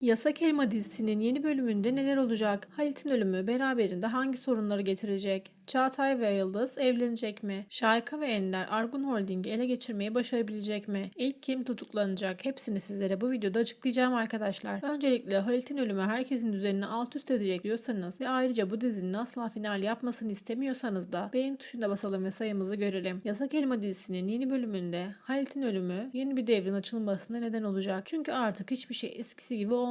Yasak Elma dizisinin yeni bölümünde neler olacak? Halit'in ölümü beraberinde hangi sorunları getirecek? Çağatay ve Yıldız evlenecek mi? Şayka ve Ender Argun Holding'i ele geçirmeyi başarabilecek mi? İlk kim tutuklanacak? Hepsini sizlere bu videoda açıklayacağım arkadaşlar. Öncelikle Halit'in ölümü herkesin düzenini alt üst edecek diyorsanız ve ayrıca bu dizinin asla final yapmasını istemiyorsanız da beğen tuşuna basalım ve sayımızı görelim. Yasak Elma dizisinin yeni bölümünde Halit'in ölümü yeni bir devrin açılmasına neden olacak. Çünkü artık hiçbir şey eskisi gibi olmayacak.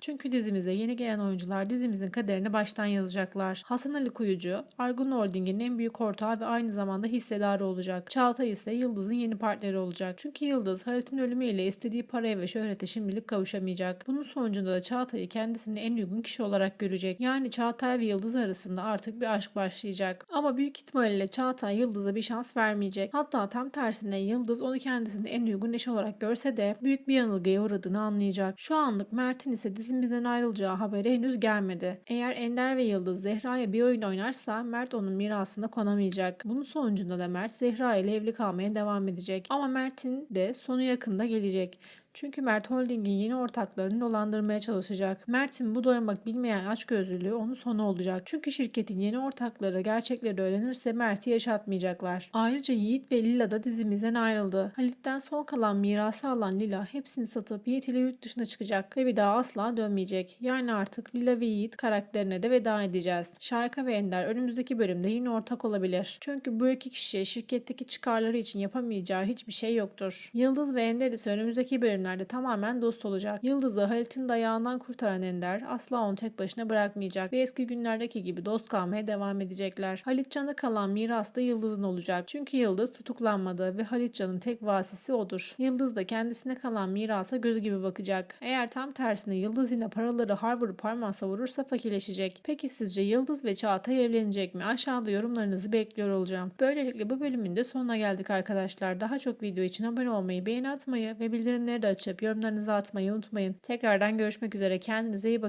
Çünkü dizimize yeni gelen oyuncular dizimizin kaderini baştan yazacaklar. Hasan Ali Kuyucu, Argun Holding'in en büyük ortağı ve aynı zamanda hissedarı olacak. Çağatay ise Yıldız'ın yeni partneri olacak. Çünkü Yıldız Halit'in ölümüyle istediği paraya ve şöhrete şimdilik kavuşamayacak. Bunun sonucunda da Çağatay'ı kendisinin en uygun kişi olarak görecek. Yani Çağatay ve Yıldız arasında artık bir aşk başlayacak. Ama büyük ihtimalle Çağatay Yıldız'a bir şans vermeyecek. Hatta tam tersine Yıldız onu kendisinin en uygun eşi olarak görse de büyük bir yanılgıya uğradığını anlayacak. Şu anlık Mert'in ise dizimizden ayrılacağı haberi henüz gelmedi. Eğer Ender ve Yıldız Zehra'ya bir oyun oynarsa Mert onun mirasına konamayacak. Bunun sonucunda da Mert Zehra ile evli kalmaya devam edecek. Ama Mert'in de sonu yakında gelecek. Çünkü Mert Holding'in yeni ortaklarını dolandırmaya çalışacak. Mert'in bu doymak bilmeyen açgözlülüğü onun sonu olacak. Çünkü şirketin yeni ortakları gerçekleri öğrenirse Mert'i yaşatmayacaklar. Ayrıca Yiğit ve Lila da dizimizden ayrıldı. Halit'ten son kalan mirası alan Lila hepsini satıp Yiğit ile yurt dışına çıkacak ve bir daha asla dönmeyecek. Yani artık Lila ve Yiğit karakterine de veda edeceğiz. Şarka ve Ender önümüzdeki bölümde yine ortak olabilir. Çünkü bu iki kişi şirketteki çıkarları için yapamayacağı hiçbir şey yoktur. Yıldız ve Ender ise önümüzdeki bölümde bölümlerde tamamen dost olacak. Yıldız'ı Halit'in dayağından kurtaran Ender asla onu tek başına bırakmayacak ve eski günlerdeki gibi dost kalmaya devam edecekler. Halitcan'a kalan miras da Yıldız'ın olacak. Çünkü Yıldız tutuklanmadı ve Halitcan'ın tek vasisi odur. Yıldız da kendisine kalan mirasa göz gibi bakacak. Eğer tam tersine Yıldız yine paraları har parmağı savurursa fakirleşecek. Peki sizce Yıldız ve Çağatay evlenecek mi? Aşağıda yorumlarınızı bekliyor olacağım. Böylelikle bu bölümün de sonuna geldik arkadaşlar. Daha çok video için abone olmayı, beğeni atmayı ve bildirimleri de açıp yorumlarınızı atmayı unutmayın. Tekrardan görüşmek üzere. Kendinize iyi bakın.